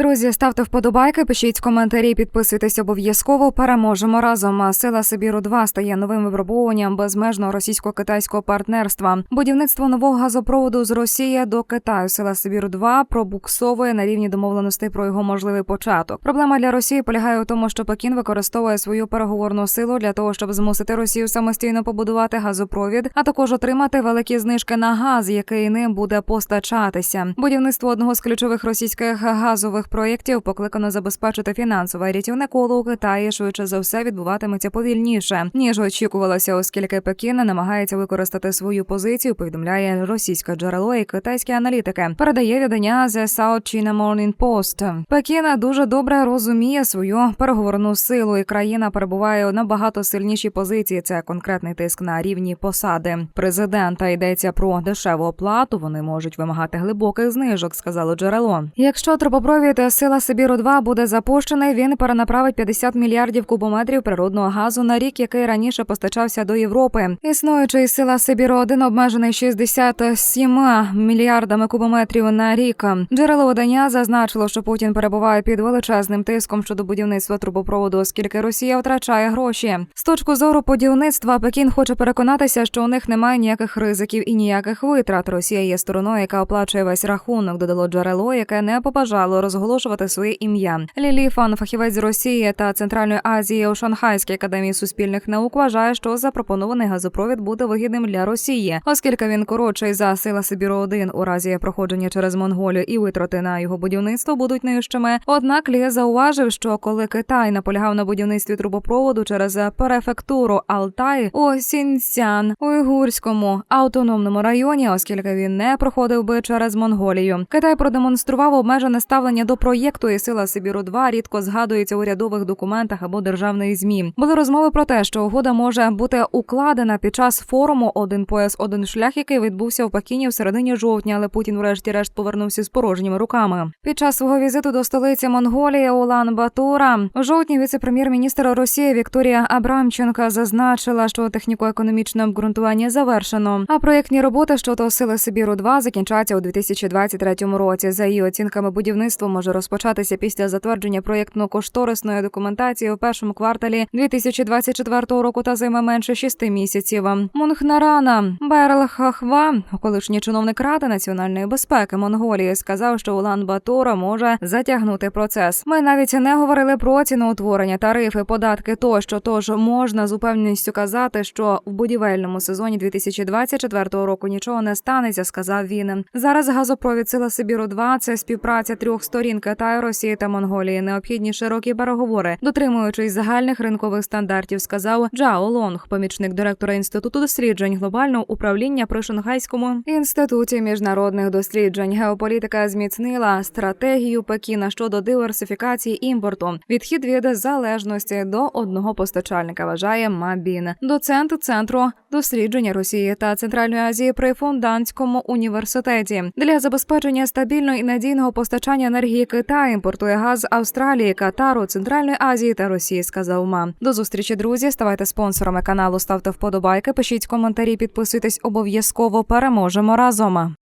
Друзі, ставте вподобайки, пишіть коментарі, підписуйтесь обов'язково. Переможемо разом. А Сила Сибіру 2 стає новим випробуванням безмежного російсько-китайського партнерства. Будівництво нового газопроводу з Росії до Китаю. Сила Сибіру 2 пробуксовує на рівні домовленостей про його можливий початок. Проблема для Росії полягає у тому, що Пекін використовує свою переговорну силу для того, щоб змусити Росію самостійно побудувати газопровід, а також отримати великі знижки на газ, який ним буде постачатися. Будівництво одного з ключових російських газових проєктів покликано забезпечити фінансове рятівне коло у Китаї. Швидше за все відбуватиметься повільніше ніж очікувалося, оскільки Пекін намагається використати свою позицію. Повідомляє російське джерело і китайські аналітики. Передає видання The South China Morning Post. Пекін дуже добре розуміє свою переговорну силу, і країна перебуває у набагато сильнішій позиції. Це конкретний тиск на рівні посади президента. Йдеться про дешеву оплату. Вони можуть вимагати глибоких знижок, сказало джерело. Якщо трубопровід сила Сибіру 2 буде запущений, він перенаправить 50 мільярдів кубометрів природного газу на рік, який раніше постачався до Європи. Існуючий сила Сибіру 1 обмежений 67 мільярдами кубометрів на рік. Джерело видання зазначило, що Путін перебуває під величезним тиском щодо будівництва трубопроводу, оскільки Росія втрачає гроші. З точки зору будівництва Пекін хоче переконатися, що у них немає ніяких ризиків і ніяких витрат. Росія є стороною, яка оплачує весь рахунок. Додало джерело, яке не побажало розголошувати своє ім'я. Лілі Фан, фахівець Росії та Центральної Азії у Шанхайській академії суспільних наук, вважає, що запропонований газопровід буде вигідним для Росії, оскільки він коротший за сила Сибіру 1 у разі проходження через Монголію і витрати на його будівництво будуть нижчими. Однак Лє зауважив, що коли Китай наполягав на будівництві трубопроводу через префектуру Алтай у Сінцян уйгурському автономному районі, оскільки він не проходив би через Монголію, Китай продемонстрував обмежене ставлення до проєкту, і сила Сибіру 2 рідко згадується у урядових документах або державних змі. Були розмови про те, що угода може бути укладена під час форуму Один пояс, один шлях, який відбувся в Пекіні в середині жовтня, але Путін, врешті-решт, повернувся з порожніми руками. Під час свого візиту до столиці Монголії Улан Батура у жовтні віце-прем'єр-міністр Росії Вікторія Абрамченка зазначила, що техніко-економічне обґрунтування завершено. А проєктні роботи щодо сили Сибіру 2 закінчаться у 2023 році. За її оцінками, будівництво може розпочатися після затвердження проєктно-кошторисної документації у першому кварталі 2024 року та займе менше шести місяців. Мунхнарана Берл Хахва, колишній чиновник Ради національної безпеки Монголії, сказав, що Улан Батура може затягнути процес. Ми навіть не говорили про ціноутворення, тарифи, податки тощо. Тож можна з упевненістю казати, що в будівельному сезоні 2024 року нічого не станеться, сказав він. Зараз газопровід сила Сибіру 2 це співпраця трьох сторін Китаю, Росії та Монголії. Необхідні широкі переговори, дотримуючись загальних ринкових стандартів, сказав Джао Лонг, помічник директора інституту досліджень глобального управління при Шанхайському інституті міжнародних досліджень. Геополітика зміцнила стратегію Пекіна щодо диверсифікації імпорту, відхід від залежності до одного постачальника. Вважає Мабін, доцент центру дослідження Росії та Центральної Азії при Фонданському університеті для забезпечення стабільного і надійного постачання енергії Китай імпортує газ Австралії, Катару, Центральної Азії та Росії. Сказав Ма. До зустрічі, друзі. Ставайте спонсорами каналу, ставте вподобайки, пишіть коментарі, підписуйтесь обов'язково. Переможемо разом.